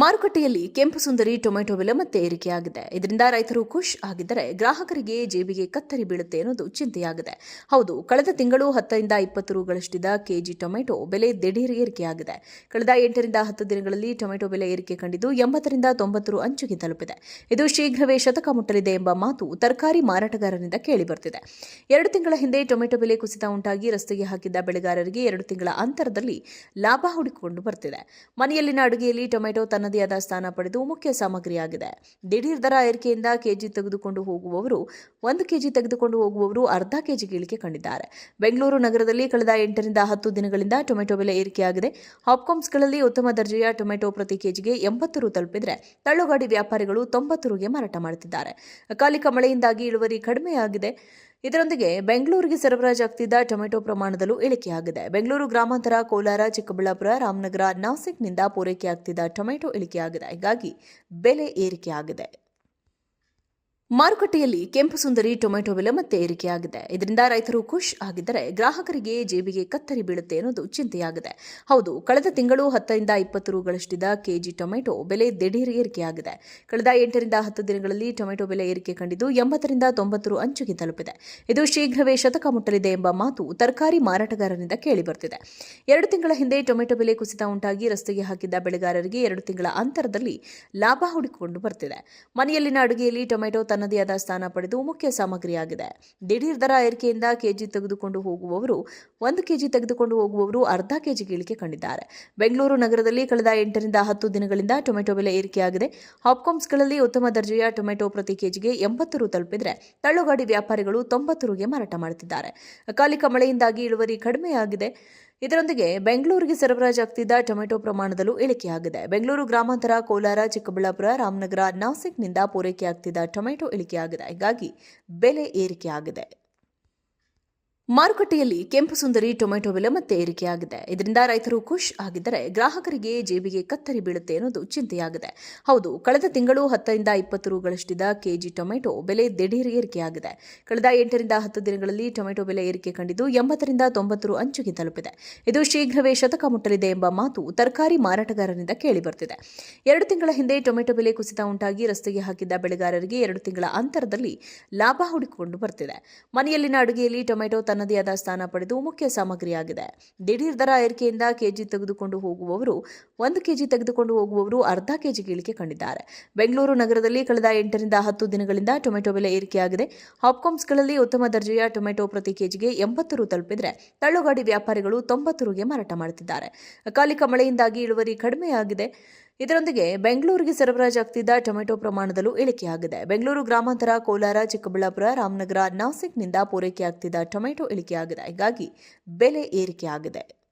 ಮಾರುಕಟ್ಟೆಯಲ್ಲಿ ಕೆಂಪು ಸುಂದರಿ, ಟೊಮೆಟೊ ಬೆಲೆ ಮತ್ತೆ ಏರಿಕೆಯಾಗಿದೆ. ಇದರಿಂದ ರೈತರು ಖುಷ್ ಆಗಿದ್ದರೆ. ಗ್ರಾಹಕರಿಗೆ ಜೇಬಿಗೆ ಕತ್ತರಿ ಬೀಳುತ್ತೆ ಅನ್ನೋದು ಚಿಂತೆಯಾಗಿದೆ. ಹೌದು, ಕಳೆದ ತಿಂಗಳು ಹತ್ತರಿಂದ ಇಪ್ಪತ್ತು ರುಗಳಷ್ಟಿದ್ದ ಕೆಜಿ ಟೊಮೆಟೊ ಬೆಲೆ ದಿಢೀರ್ ಏರಿಕೆಯಾಗಿದೆ. ಕಳೆದ ಎಂಟರಿಂದ ಹತ್ತು ದಿನಗಳಲ್ಲಿ ಟೊಮೆಟೊ ಬೆಲೆ ಏರಿಕೆ ಕಂಡಿದ್ದು ಎಂಬತ್ತರಿಂದ ತೊಂಬತ್ತು ಅಂಚುಗೆ ತಲುಪಿದೆ. ಇದು ಶೀಘ್ರವೇ ಶತಕ ಮುಟ್ಟಲಿದೆ ಎಂಬ ಮಾತು ತರಕಾರಿ ಮಾರಾಟಗಾರರಿಂದ ಕೇಳಿಬರ್ತಿದೆ. ಎರಡು ತಿಂಗಳ ಹಿಂದೆ ಟೊಮೆಟೊ ಬೆಲೆ ಕುಸಿತ ಉಂಟಾಗಿ ರಸ್ತೆಗೆ ಹಾಕಿದ್ದ ಬೆಳೆಗಾರರಿಗೆ ಎರಡು ತಿಂಗಳ ಅಂತರದಲ್ಲಿ ಲಾಭ ಹುಡುಕಿಕೊಂಡು ಬರ್ತಿದೆ. ಮನೆಯಲ್ಲಿನ ಅಡುಗೆಯಲ್ಲಿ ಟೊಮೆಟೊ ತನ್ನದೇ ಆದ ಸ್ಥಾನ ಪಡೆದು ಮುಖ್ಯ ಸಾಮಗ್ರಿಯಾಗಿದೆ. ದಿಢೀರ್ ದರ ಏರಿಕೆಯಿಂದ ಕೆಜಿ ತೆಗೆದುಕೊಂಡು ಹೋಗುವವರು, ಒಂದು ಕೆಜಿ ತೆಗೆದುಕೊಂಡು ಹೋಗುವವರು ಅರ್ಧ ಕೆಜಿ ಇಳಿಕೆ ಕಂಡಿದ್ದಾರೆ. ಬೆಂಗಳೂರು ನಗರದಲ್ಲಿ ಕಳೆದ ಎಂಟರಿಂದ ಹತ್ತು ದಿನಗಳಿಂದ ಟೊಮೆಟೊ ಬೆಲೆ ಏರಿಕೆಯಾಗಿದೆ. ಹಾಪ್ಕಾಮ್ಸ್ಗಳಲ್ಲಿ ಉತ್ತಮ ದರ್ಜೆಯ ಟೊಮೆಟೊ ಪ್ರತಿ ಕೆಜಿಗೆ ಎಂಬತ್ತು ರು ತಲುಪಿದರೆ ತಳ್ಳುಗಾಡಿ ವ್ಯಾಪಾರಿಗಳು ತೊಂಬತ್ತು ರುಗೆ ಮಾರಾಟ ಮಾಡುತ್ತಿದ್ದಾರೆ. ಅಕಾಲಿಕ ಮಳೆಯಿಂದಾಗಿ ಇಳುವರಿ ಕಡಿಮೆಯಾಗಿದೆ. ಇದರೊಂದಿಗೆ ಬೆಂಗಳೂರಿಗೆ ಸರಬರಾಜಾಗ್ತಿದ್ದ ಟೊಮೆಟೊ ಪ್ರಮಾಣದಲ್ಲೂ ಇಳಿಕೆಯಾಗಿದೆ. ಬೆಂಗಳೂರು ಗ್ರಾಮಾಂತರ ಕೋಲಾರ, ಚಿಕ್ಕಬಳ್ಳಾಪುರ, ರಾಮನಗರ, ನಾಸಿಕ್ನಿಂದ ಪೂರೈಕೆಯಾಗ್ತಿದ್ದ ಟೊಮೆಟೊ ಇಳಿಕೆಯಾಗಿದೆ. ಹೀಗಾಗಿ ಬೆಲೆ ಏರಿಕೆಯಾಗಿದೆ. ಮಾರುಕಟ್ಟೆಯಲ್ಲಿ ಕೆಂಪು ಸುಂದರಿ ಟೊಮೆಟೊ ಬೆಲೆ ಮತ್ತೆ ಏರಿಕೆಯಾಗಿದೆ. ಇದರಿಂದ ರೈತರು ಖುಷ್ ಆಗಿದ್ದರೆ. ಗ್ರಾಹಕರಿಗೆ ಜೇಬಿಗೆ ಕತ್ತರಿ ಬೀಳುತ್ತೆ ಅನ್ನೋದು ಚಿಂತೆಯಾಗಿದೆ. ಹೌದು, ಕಳೆದ ತಿಂಗಳು ಹತ್ತರಿಂದ ಇಪ್ಪತ್ತು ರುಗಳಷ್ಟಿದ್ದ ಕೆಜಿ ಟೊಮೆಟೊ ಬೆಲೆ ದಿಢೀರ್ ಏರಿಕೆಯಾಗಿದೆ. ಕಳೆದ ಎಂಟರಿಂದ ಹತ್ತು ದಿನಗಳಲ್ಲಿ ಟೊಮೆಟೊ ಬೆಲೆ ಏರಿಕೆ ಕಂಡಿದ್ದು ಎಂಬತ್ತರಿಂದ ತೊಂಬತ್ತು ರು ಅಂಚುಗೆ ತಲುಪಿದೆ. ಇದು ಶೀಘ್ರವೇ ಶತಕ ಮುಟ್ಟಲಿದೆ ಎಂಬ ಮಾತು ತರಕಾರಿ ಮಾರಾಟಗಾರರಿಂದ ಕೇಳಿಬರ್ತಿದೆ. ಎರಡು ತಿಂಗಳ ಹಿಂದೆ ಟೊಮೆಟೊ ಬೆಲೆ ಕುಸಿತ ಉಂಟಾಗಿ ರಸ್ತೆಗೆ ಹಾಕಿದ್ದ ಬೆಳೆಗಾರರಿಗೆ ಎರಡು ತಿಂಗಳ ಅಂತರದಲ್ಲಿ ಲಾಭ ಹುಡುಕಿಕೊಂಡು ಬರ್ತಿದೆ. ಮನೆಯಲ್ಲಿನ ಅಡುಗೆಯಲ್ಲಿ ಟೊಮೆಟೊ ತನ್ನದೇ ಆದ ಸ್ಥಾನ ಪಡೆದು ಮುಖ್ಯ ಸಾಮಗ್ರಿಯಾಗಿದೆ. ದಿಢೀರ್ ದರ ಏರಿಕೆಯಿಂದ ಕೆಜಿ ತೆಗೆದುಕೊಂಡು ಹೋಗುವವರು, ಒಂದು ಕೆಜಿ ತೆಗೆದುಕೊಂಡು ಹೋಗುವವರು ಅರ್ಧ ಕೆಜಿ ಇಳಿಕೆ ಕಂಡಿದ್ದಾರೆ. ಬೆಂಗಳೂರು ನಗರದಲ್ಲಿ ಕಳೆದ ಎಂಟರಿಂದ ಹತ್ತು ದಿನಗಳಿಂದ ಟೊಮೆಟೊ ಬೆಲೆ ಏರಿಕೆಯಾಗಿದೆ. ಹಾಪ್ಕಾಮ್ಸ್ಗಳಲ್ಲಿ ಉತ್ತಮ ದರ್ಜೆಯ ಟೊಮೆಟೊ ಪ್ರತಿ ಕೆಜಿಗೆ ಎಂಬತ್ತು ರು ತಲುಪಿದರೆ ತಳ್ಳುಗಾಡಿ ವ್ಯಾಪಾರಿಗಳು ತೊಂಬತ್ತು ರುಗೆ ಮಾರಾಟ ಮಾಡುತ್ತಿದ್ದಾರೆ. ಅಕಾಲಿಕ ಮಳೆಯಿಂದಾಗಿ ಇಳುವರಿ ಕಡಿಮೆಯಾಗಿದೆ. ಇದರೊಂದಿಗೆ ಬೆಂಗಳೂರಿಗೆ ಸರಬರಾಜಾಗ್ತಿದ್ದ ಟೊಮೆಟೊ ಪ್ರಮಾಣದಲ್ಲೂ ಇಳಿಕೆಯಾಗಿದೆ. ಬೆಂಗಳೂರು ಗ್ರಾಮಾಂತರ ಕೋಲಾರ, ಚಿಕ್ಕಬಳ್ಳಾಪುರ, ರಾಮನಗರ, ನಾಸಿಕ್ನಿಂದ ಪೂರೈಕೆಯಾಗ್ತಿದ್ದ ಟೊಮೆಟೊ ಇಳಿಕೆಯಾಗಿದೆ. ಹೀಗಾಗಿ ಬೆಲೆ ಏರಿಕೆಯಾಗಿದೆ. ಮಾರುಕಟ್ಟೆಯಲ್ಲಿ ಕೆಂಪು ಸುಂದರಿ ಟೊಮೆಟೊ ಬೆಲೆ ಮತ್ತೆ ಏರಿಕೆಯಾಗಿದೆ. ಇದರಿಂದ ರೈತರು ಖುಷ್ ಆಗಿದ್ದರೆ. ಗ್ರಾಹಕರಿಗೆ ಜೇಬಿಗೆ ಕತ್ತರಿ ಬೀಳುತ್ತೆ ಅನ್ನೋದು ಚಿಂತೆಯಾಗಿದೆ. ಹೌದು, ಕಳೆದ ತಿಂಗಳು ಹತ್ತರಿಂದ ಇಪ್ಪತ್ತು ರುಗಳಷ್ಟಿದ್ದ ಕೆಜಿ ಟೊಮೆಟೊ ಬೆಲೆ ದಿಢೀರ್ ಏರಿಕೆಯಾಗಿದೆ. ಕಳೆದ ಎಂಟರಿಂದ ಹತ್ತು ದಿನಗಳಲ್ಲಿ ಟೊಮೆಟೊ ಬೆಲೆ ಏರಿಕೆ ಕಂಡಿದ್ದು ಎಂಬತ್ತರಿಂದ ತೊಂಬತ್ತು ರು ಅಂಚುಗೆ ತಲುಪಿದೆ. ಇದು ಶೀಘ್ರವೇ ಶತಕ ಮುಟ್ಟಲಿದೆ ಎಂಬ ಮಾತು ತರಕಾರಿ ಮಾರಾಟಗಾರರಿಂದ ಕೇಳಿಬರ್ತಿದೆ. ಎರಡು ತಿಂಗಳ ಹಿಂದೆ ಟೊಮೆಟೊ ಬೆಲೆ ಕುಸಿತ ಉಂಟಾಗಿ ರಸ್ತೆಗೆ ಹಾಕಿದ್ದ ಬೆಳೆಗಾರರಿಗೆ ಎರಡು ತಿಂಗಳ ಅಂತರದಲ್ಲಿ ಲಾಭ ಹುಡುಕಿಕೊಂಡು ಬರ್ತಿದೆ. ಮನೆಯಲ್ಲಿನ ಅಡುಗೆಯಲ್ಲಿ ಟೊಮೆಟೊ ತನ್ನದೇ ಆದ ಸ್ಥಾನ ಪಡೆದು ಮುಖ್ಯ ಸಾಮಗ್ರಿಯಾಗಿದೆ. ದಿಢೀರ್ ದರ ಏರಿಕೆಯಿಂದ ಕೆಜಿ ತೆಗೆದುಕೊಂಡು ಹೋಗುವವರು, ಒಂದು ಕೆಜಿ ತೆಗೆದುಕೊಂಡು ಹೋಗುವವರು ಅರ್ಧ ಕೆಜಿ ಇಳಿಕೆ ಕಂಡಿದ್ದಾರೆ. ಬೆಂಗಳೂರು ನಗರದಲ್ಲಿ ಕಳೆದ ಎಂಟರಿಂದ ಹತ್ತು ದಿನಗಳಿಂದ ಟೊಮೆಟೊ ಬೆಲೆ ಏರಿಕೆಯಾಗಿದೆ. ಹಾಪ್ಕಾಮ್ಸ್ಗಳಲ್ಲಿ ಉತ್ತಮ ದರ್ಜೆಯ ಟೊಮೆಟೊ ಪ್ರತಿ ಕೆಜಿಗೆ ಎಂಬತ್ತು ರು ತಲುಪಿದರೆ ತಳ್ಳುಗಾಡಿ ವ್ಯಾಪಾರಿಗಳು ತೊಂಬತ್ತು ರುಗೆ ಮಾರಾಟ ಮಾಡುತ್ತಿದ್ದಾರೆ. ಅಕಾಲಿಕ ಮಳೆಯಿಂದಾಗಿ ಇಳುವರಿ ಕಡಿಮೆಯಾಗಿದೆ. ಇದರೊಂದಿಗೆ ಬೆಂಗಳೂರಿಗೆ ಸರಬರಾಜಾಗ್ತಿದ್ದ ಟೊಮೆಟೊ ಪ್ರಮಾಣದಲ್ಲೂ ಇಳಿಕೆಯಾಗಿದೆ. ಬೆಂಗಳೂರು ಗ್ರಾಮಾಂತರ ಕೋಲಾರ, ಚಿಕ್ಕಬಳ್ಳಾಪುರ, ರಾಮನಗರ, ನಾಸಿಕ್ನಿಂದ ಪೂರೈಕೆಯಾಗ್ತಿದ್ದ ಟೊಮೆಟೊ ಇಳಿಕೆಯಾಗಿದೆ. ಹೀಗಾಗಿ ಬೆಲೆ ಏರಿಕೆಯಾಗಿದೆ.